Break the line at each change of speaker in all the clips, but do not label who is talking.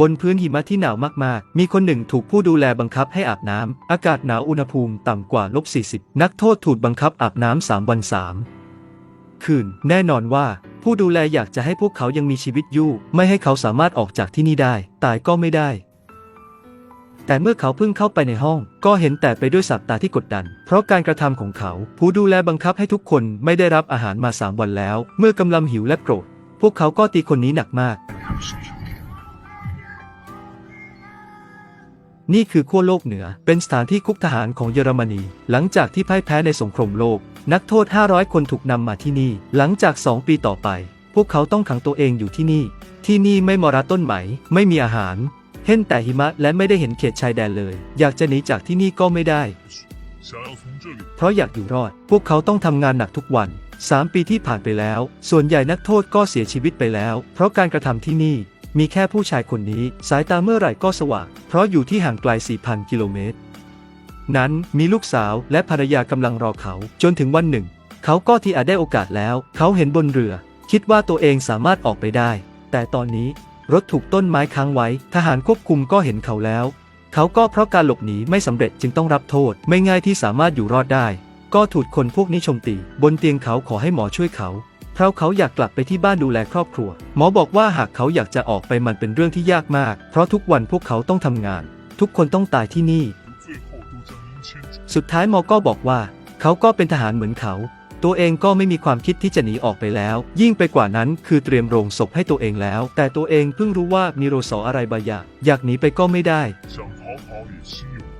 บนพื้นหิมะที่หนาวมากๆ มีคนหนึ่งถูกผู้ดูแลบังคับให้อาบน้ำ อากาศหนาวอุณหภูมิต่ำกว่าลบ 40 นักโทษถูกบังคับอาบน้ำสามวันสามคืน แน่นอนว่า ผู้ดูแลอยากจะให้พวกเขายังมีชีวิตอยู่ ไม่ให้เขาสามารถออกจากที่นี่ได้ ตายก็ไม่ได้ แต่เมื่อเขาเพิ่งเข้าไปในห้อง ก็เห็นแต่ไปด้วยสับตาที่กดดัน เพราะการกระทำของเขา ผู้ดูแลบังคับให้ทุกคนไม่ได้รับอาหารมาสามวันแล้ว เมื่อกำลังหิวและโกรธ พวกเขาก็ตีคนนี้หนักมาก นี่คือขั้วโลกเหนือ เป็นสถานที่คุกทหารของเยอรมนี หลังจากที่พ่ายแพ้ในสงครามโลก นักโทษ 500 คนถูกนำมาที่นี่ หลังจาก 2 ปีต่อไป พวกเขาต้องขังตัวเองอยู่ที่นี่ ที่นี่ไม่มรดต้นไหม ไม่มีอาหาร เห็นแต่หิมะและไม่ได้เห็นเขตชายแดนเลย อยากจะหนีจากที่นี่ก็ไม่ได้ เพราะอยากอยู่รอด พวกเขาต้องทำงานหนักทุกวันสามปีที่ผ่านไปแล้ว ส่วนใหญ่นักโทษก็เสียชีวิตไปแล้ว เพราะการกระทำที่นี่ มีแค่ผู้ชายคนนี้สายตาเมื่อไหร่ก็สว่าง เพราะอยู่ที่ห่างไกล 4,000 กิโลเมตร นั้นมีลูกสาวและภรรยากำลังรอเขา จนถึงวันหนึ่ง เขาก็ที่อาจได้โอกาสแล้ว เขาเห็นบนเรือ คิดว่าตัวเองสามารถออกไปได้ แต่ตอนนี้รถถูกต้นไม้ค้างไว้ ทหารควบคุมก็เห็นเขาแล้ว เขาก็เพราะการหลบหนีไม่สำเร็จจึงต้องรับโทษ ไม่ง่ายที่สามารถอยู่รอดได้ ก็ถูกคนพวกนี้โจมตี บนเตียงเขาขอให้หมอช่วยเขา พราะเขาอยากกลับไปที่บ้านดูแลครอบครัว หมอบอกว่าหากเขาอยากจะออกไปมันเป็นเรื่องที่ยากมาก เพราะทุกวันพวกเขาต้องทำงาน ทุกคนต้องตายที่นี่ สุดท้ายหมอก็บอกว่า เขาก็เป็นทหารเหมือนเขา ตัวเองก็ไม่มีความคิดที่จะหนีออกไปแล้ว ยิ่งไปกว่านั้นคือเตรียมโรงศพให้ตัวเองแล้ว แต่ตัวเองเพิ่งรู้ว่ามีโรสออะไรบางอย่างอยากหนีไปก็ไม่ได้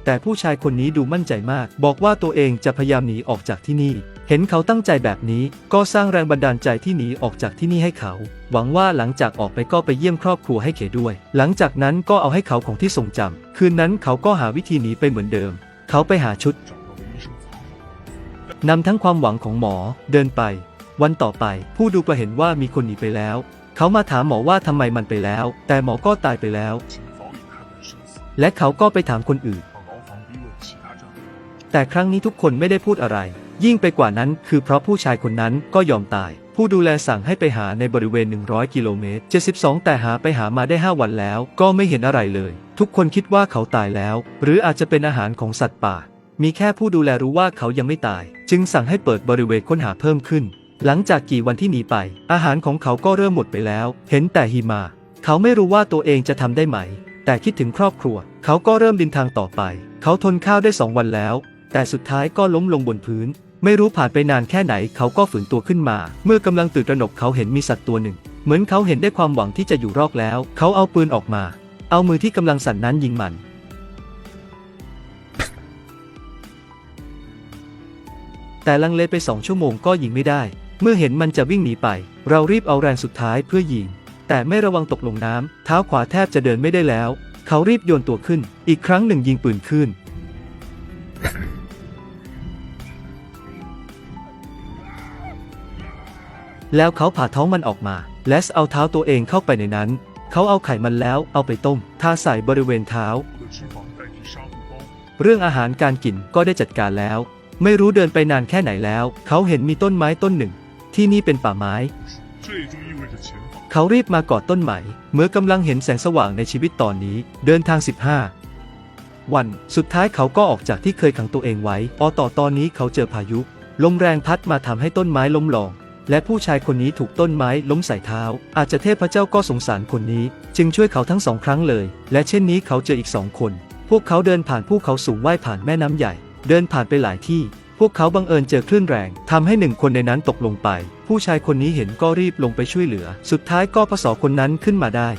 แต่ผู้ชายคนนี้ดูมั่นใจมาก บอกว่าตัวเองจะพยายามหนีออกจากที่นี่ เห็นเขาตั้งใจแบบนี้ก็สร้างแรงบันดาลใจที่หนีออกจากที่นี่ให้เขา หวังว่าหลังจากออกไปก็ไปเยี่ยมครอบครัวให้เขด้วย หลังจากนั้นก็เอาให้เขาของที่ทรงจำคืนนั้นเขาก็หาวิธีหนีไปเหมือนเดิม เขาไปหาชุดนำทั้งความหวังของหมอเดินไป วันต่อไป ผู้ดูก็เห็นว่ามีคนหนีไปแล้ว เขามาถามหมอว่าทำไมมันไปแล้ว แต่หมอก็ตายไปแล้ว และเขาก็ไปถามคนอื่น แต่ครั้งนี้ทุกคนไม่ได้พูดอะไร ยิ่งไปกว่านั้นคือเพราะผู้ชายคนนั้นก็ยอมตาย ผู้ดูแลสั่งให้ไปหาในบริเวณ 100 กิโลเมตร 72 แต่หาไปหามาได้ 5 วันแล้ว ก็ไม่เห็นอะไรเลย ทุกคนคิดว่าเขาตายแล้ว หรืออาจจะเป็นอาหารของสัตว์ป่า มีแค่ผู้ดูแลรู้ว่าเขายังไม่ตาย จึงสั่งให้เปิดบริเวณค้นหาเพิ่มขึ้น หลังจากกี่วันที่หนีไป อาหารของเขาก็เริ่มหมดไปแล้ว เห็นแต่หิมะเขาไม่รู้ว่าตัวเองจะทำได้ไหม แต่คิดถึงครอบครัว เขาก็เริ่มดินทางต่อไป เขาทนข้าวได้สองวันแล้ว แต่สุดท้ายก็ล้มลงบนพื้น ไม่รู้ผ่านไปนานแค่ไหนเขาก็ฝืนตัวขึ้นมา เมื่อกำลังตื่นตระหนกเขาเห็นมีสัตว์ตัวหนึ่ง เหมือนเขาเห็นได้ความหวังที่จะอยู่รอดแล้ว เขาเอาปืนออกมา เอามือที่กำลังสั่นนั้นยิงมัน แต่ลังเลไปสองชั่วโมงก็ยิงไม่ได้ เมื่อเห็นมันจะวิ่งหนีไป เรารีบเอาแรงสุดท้ายเพื่อยิง แต่ไม่ระวังตกลงน้ำเท้าขวาแทบจะเดินไม่ได้แล้ว เขารีบโยนตัวขึ้น อีกครั้งหนึ่งยิงปืนขึ้น แล้วเขาผ่าท้องมันออกมา แลสเอาเท้าตัวเองเข้าไปในนั้น เขาเอาไข่มันแล้วเอาไปต้ม ทาใส่บริเวณเท้า เรื่องอาหารการกินก็ได้จัดการแล้ว ไม่รู้เดินไปนานแค่ไหนแล้ว เขาเห็นมีต้นไม้ต้นหนึ่ง ที่นี่เป็นป่าไม้ เขารีบมากอดต้นไม้เมื่อกำลังเห็นแสงสว่างในชีวิตตอนนี้ เดินทาง 15วันสุดท้ายเขาก็ออกจากที่เคยขังตัวเองไว้ ออต่อตอนนี้เขาเจอพายุ ลมแรงพัดมาทำให้ต้นไม้ล้มลง และผู้ชายคนนี้ถูกต้นไม้ล้มใส่เท้า อาจจะเทพเจ้าก็สงสารคนนี้ จึงช่วยเขาทั้งสองครั้งเลย และเช่นนี้เขาเจออีกสองคน พวกเขาเดินผ่านภูเขาสูงว่ายผ่านแม่น้ำใหญ่ เดินผ่านไปหลายที่ พวกเขาบังเอิญเจอคลื่นแรง ทำให้หนึ่งคนในนั้นตกลงไป ผู้ชายคนนี้เห็นก็รีบลงไปช่วยเหลือ สุดท้ายก็พสอคนนั้นขึ้นมาได้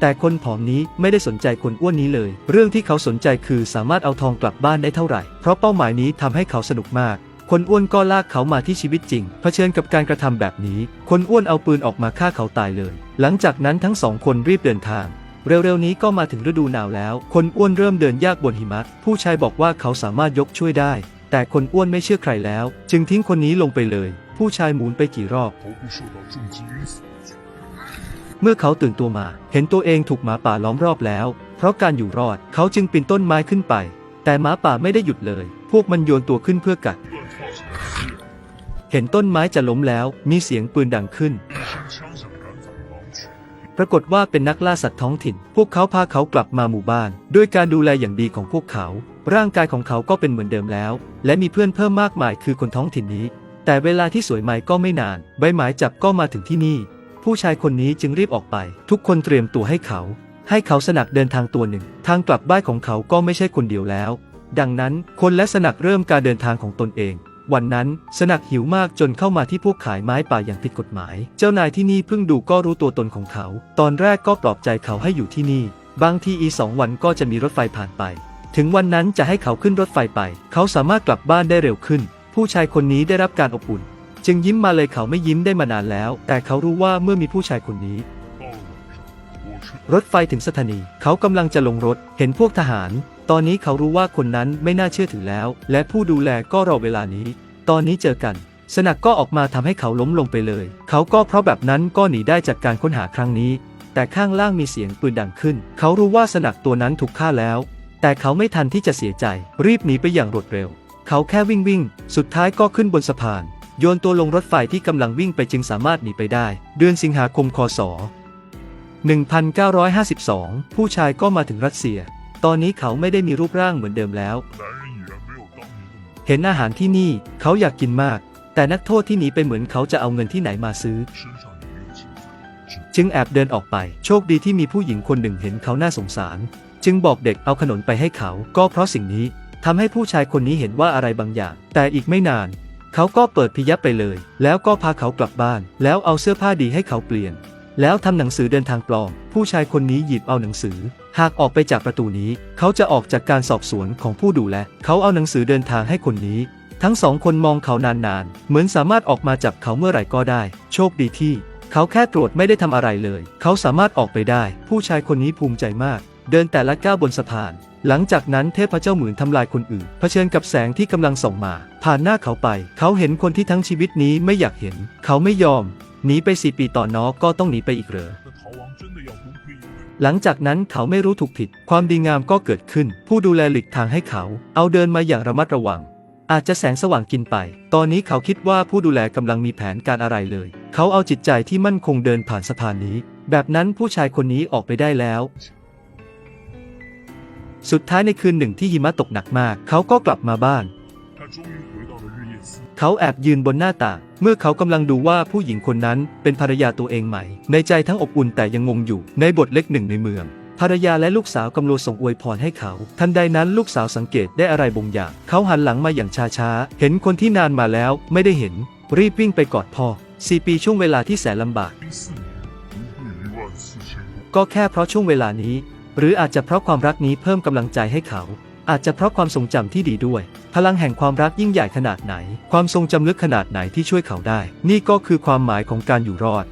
แต่คนผอมนี้ไม่ได้สนใจคนอ้วนนี้เลย เรื่องที่เขาสนใจคือสามารถเอาทองกลับบ้านได้เท่าไหร่ เพราะเป้าหมายนี้ทำให้เขาสนุกมาก คนอ้วนก็ลากเขามาที่ชีวิตจริง เผชิญกับการกระทำแบบนี้ คนอ้วนเอาปืนออกมาฆ่าเขาตายเลย หลังจากนั้นทั้งสองคนรีบเดินทาง เร็วๆนี้ก็มาถึงฤดูหนาวแล้ว คนอ้วนเริ่มเดินยากบนหิมะ ผู้ชายบอกว่าเขาสามารถยกช่วยได้ แต่คนอ้วนไม่เชื่อใครแล้ว จึงทิ้งคนนี้ลงไปเลย ผู้ชายหมุนไปกี่รอบ เมื่อเขาตื่นตัวมา เห็นตัวเองถูกหมาป่าล้อมรอบแล้ว เพราะการอยู่รอด เขาจึงปีนต้นไม้ขึ้นไป แต่หมาป่าไม่ได้หยุดเลย พวกมันโยนตัวขึ้นเพื่อกัด เห็นต้นไม้จะล้มแล้วมีเสียงปืนดังขึ้น ปรากฏว่าเป็นนักล่าสัตว์ท้องถิ่น พวกเขาพาเขากลับมาหมู่บ้าน ด้วยการดูแลอย่างดีของพวกเขา ร่างกายของเขาก็เป็นเหมือนเดิมแล้ว และมีเพื่อนเพิ่มมากมายคือคนท้องถิ่นนี้ แต่เวลาที่สวยไหมก็ไม่นาน ใบหมายจับก็มาถึงที่นี่ ผู้ชายคนนี้จึงรีบออกไป ทุกคนเตรียมตัวให้เขา ให้เขาสนักเดินทางตัวหนึ่ง ทางกลับบ้านของเขาก็ไม่ใช่คนเดียวแล้ว ดังนั้นคนและสนักเริ่มการเดินทางของตนเอง วันนั้นสนักหิวมากจนเข้ามาที่พวกขายไม้ป่าอย่างผิดกฎหมาย เจ้านายที่นี่เพิ่งดูก็รู้ตัวตนของเขา ตอนแรกก็ปลอบใจเขาให้อยู่ที่นี่ บางทีอีสองวันก็จะมีรถไฟผ่านไป ถึงวันนั้นจะให้เขาขึ้นรถไฟไป เขาสามารถกลับบ้านได้เร็วขึ้น ผู้ชายคนนี้ได้รับการอบอุ่น จึงยิ้มมาเลยเขาไม่ยิ้มได้มานานแล้ว แต่เขารู้ว่าเมื่อมีผู้ชายคนนี้ รถไฟถึงสถานี เขากำลังจะลงรถ เห็นพวกทหาร ตอนนี้เขารู้ว่าคนนั้นไม่น่าเชื่อถือแล้ว และผู้ดูแลก็รอเวลานี้ ตอนนี้เจอกัน สนักก็ออกมาทำให้เขาล้มลงไปเลย เขาก็เพราะแบบนั้นก็หนีได้จากการค้นหาครั้งนี้ แต่ข้างล่างมีเสียงปืนดังขึ้น เขารู้ว่าสนักตัวนั้นถูกฆ่าแล้ว แต่เขาไม่ทันที่จะเสียใจ รีบหนีไปอย่างรวดเร็ว เขาแค่วิ่งวิ่ง สุดท้ายก็ขึ้นบนสะพาน โยนตัวลงรถไฟที่กำลังวิ่งไปจึงสามารถหนีไปได้ เดือนสิงหาคมคศ1952 ผู้ชายก็มาถึงรัสเซีย ตอนนี้เขาไม่ได้มีรูปร่างเหมือนเดิมแล้ว เห็นอาหารที่นี่เขาอยากกินมาก แต่นักโทษที่หนีไปเหมือนเขาจะเอาเงินที่ไหนมาซื้อ จึงแอบเดินออกไป โชคดีที่มีผู้หญิงคนหนึ่งเห็นเขาน่าสงสาร จึงบอกเด็กเอาขนมไปให้เขา ก็เพราะสิ่งนี้ทำให้ผู้ชายคนนี้เห็นว่าอะไรบางอย่าง แต่อีกไม่นาน เขาก็เปิดพิยับไปเลย แล้วก็พาเขากลับบ้าน แล้วเอาเสื้อผ้าดีให้เขาเปลี่ยน แล้วทำหนังสือเดินทางปลอม ผู้ชายคนนี้หยิบเอาหนังสือ หากออกไปจากประตูนี้ เขาจะออกจากการสอบสวนของผู้ดูแล เขาเอาหนังสือเดินทางให้คนนี้ ทั้งสองคนมองเขานานๆ เหมือนสามารถออกมาจับเขาเมื่อไหร่ก็ได้ โชคดีที่ เขาแค่ตรวจไม่ได้ทำอะไรเลย เขาสามารถออกไปได้ ผู้ชายคนนี้ภูมิใจมาก เดินแต่ละก้าวบนสะพาน หลังจากนั้นเทพเจ้าหมื่นทำลายคนอื่น เผชิญกับแสงที่กำลังส่องมา ผ่านหน้าเขาไป เขาเห็นคนที่ทั้งชีวิตนี้ไม่อยากเห็น เขาไม่ยอม หนีไปสี่ปีต่อนอก็ต้องหนีไปอีกเหรอ หลังจากนั้นเขาไม่รู้ถูกผิด ความดีงามก็เกิดขึ้น ผู้ดูแลหลีกทางให้เขา เอาเดินมาอย่างระมัดระวัง อาจจะแสงสว่างกินไป ตอนนี้เขาคิดว่าผู้ดูแลกำลังมีแผนการอะไรเลย เขาเอาจิตใจที่มั่นคงเดินผ่านสะพานนี้ แบบนั้นผู้ชายคนนี้ออกไปได้แล้ว สุดท้ายในคืนหนึ่งที่หิมะตกหนักมาก เขาก็กลับมาบ้าน เขาแอบยืนบนหน้าต่าง เมื่อเขากำลังดูว่าผู้หญิงคนนั้นเป็นภรรยาตัวเองไหม ในใจทั้งอบอุ่นแต่ยังงงอยู่ ในบทเล็กหนึ่งในเมือง ภรรยาและลูกสาวกำลังส่งอวยพรให้เขา ทันใดนั้นลูกสาวสังเกตได้อะไรบงอย่าง เขาหันหลังมาอย่างช้าช้าเห็นคนที่นานมาแล้วไม่ได้เห็น รีบวิ่งไปกอดพ่อสี่ปีช่วงเวลาที่แสนลำบาก ก็แค่เพราะช่วงเวลานี้ หรืออาจจะเพราะความรักนี้เพิ่มกำลังใจให้เขา อาจจะเพราะความทรงจำที่ดีด้วย พลังแห่งความรักยิ่งใหญ่ขนาดไหน ความทรงจำลึกขนาดไหนที่ช่วยเขาได้ นี่ก็คือความหมายของการอยู่รอด